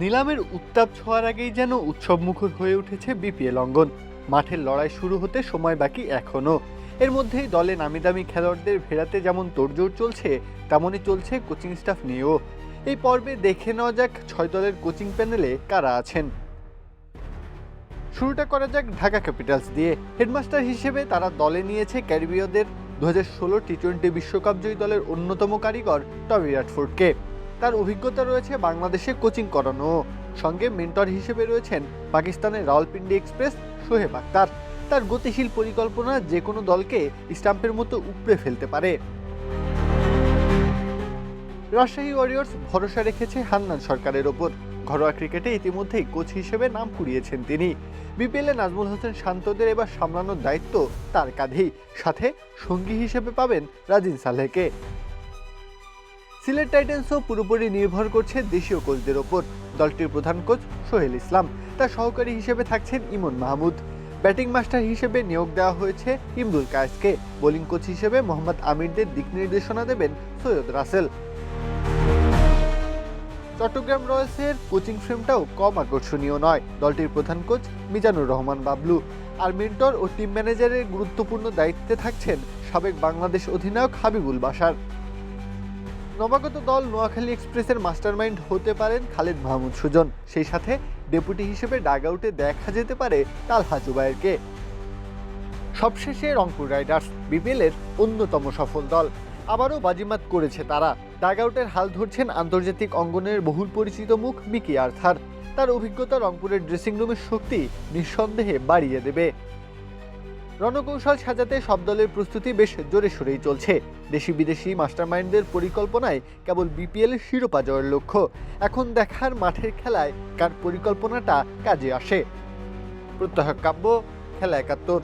নিলামের উত্তাপ ছোঁয়ার আগেই যেন উৎসবমুখর হয়ে উঠেছে বিপিএল অঙ্গন। মাঠের লড়াই শুরু হতে সময় বাকি এখনও এর মধ্যেই দলে নামিদামি খেলোয়াড়দের ভেড়াতে যেমন তোড়জোড় চলছে, তেমনই চলছে কোচিং স্টাফ নিয়েও। এই পর্বে দেখে নেওয়া যাক ছয় দলের কোচিং প্যানেলে কারা আছেন। শুরুটা করা যাক ঢাকা ক্যাপিটালস দিয়ে। হেডমাস্টার হিসেবে তারা দলে নিয়েছে ক্যারিবীয়দের। দু হাজার ষোলো টি টোয়েন্টি বিশ্বকাপ জয়ী দলের অন্যতম কারিগর টমি রাটফোর্ডকে। তার অভিজ্ঞতা রয়েছে বাংলাদেশে কোচিং করানো। সঙ্গে মেন্টর হিসেবে রয়েছেন পাকিস্তানের রাওয়ালপিন্ডি এক্সপ্রেস সোহেব আক্তার। তার গতিশীল পরিকল্পনা যে কোনো দলকে স্টাম্পের মতো উপড়ে ফেলতে পারে। রাজশাহী ওয়ারিয়র্স ভরসা রেখেছে হান্নান সরকারের ওপর। ঘরোয়া ক্রিকেটে ইতিমধ্যেই কোচ হিসেবে নাম কুড়িয়েছেন তিনি। বিপিএলে নাজমুল হোসেন শান্তদের এবার সামলানোর দায়িত্ব তার কাঁধেই। সাথে সঙ্গী হিসেবে পাবেন রাজিন সালেহকে। সিলেট টাইটেন্সও পুরোপুরি নির্ভর করছে দেশীয় কোচদের ওপর। দলটির প্রধান কোচ সোহেল ইসলাম। তার সহকারী হিসেবে থাকছেন ইমন মাহমুদ। ব্যাটিং মাস্টার হিসেবে নিয়োগ দেওয়া হয়েছে ইমরুল কায়েসকে। বোলিং কোচ হিসেবে মোহাম্মদ আমিরদের দিক নির্দেশনা দেবেন সৈয়দ রাসেল। চট্টগ্রাম রয়্যালসের কোচিং ফ্রেমটাও কম আকর্ষণীয় নয়। দলটির প্রধান কোচ মিজানুর রহমান বাবলু। আর মেন্টর ও টিম ম্যানেজারের গুরুত্বপূর্ণ দায়িত্বে থাকছেন সাবেক বাংলাদেশ অধিনায়ক হাবিবুল বাশার। নবাগত দল নোয়াখালী এক্সপ্রেসের মাস্টারমাইন্ড হতে পারেন খালেদ মাহমুদ সুজন। সেই সাথে ডেপুটি হিসেবে ডাগআউটে দেখা যেতে পারে তালহা জুবায়েরকে। সবশেষে রংপুর রাইডার্স, বিপিএলের অন্যতম সফল দল। আবারও বাজিমাত করেছে তারা। ডাগআউটের হাল ধরছেন আন্তর্জাতিক অঙ্গনের বহুল পরিচিত মুখ মিকি আর্থার। তার অভিজ্ঞতা রংপুরের ড্রেসিং রুমের শক্তি নিঃসন্দেহে বাড়িয়ে দেবে। রণকৌশল সাজাতে সব দলের প্রস্তুতি বেশ জোরে সোরেই চলছে। দেশি বিদেশি মাস্টারমাইন্ডদের পরিকল্পনায় কেবল বিপিএল শিরোপা জয়ের লক্ষ্য। এখন দেখার মাঠের খেলায় কার পরিকল্পনাটা কাজে আসে। প্রত্যহ কাব্য, খেলা একাত্তর।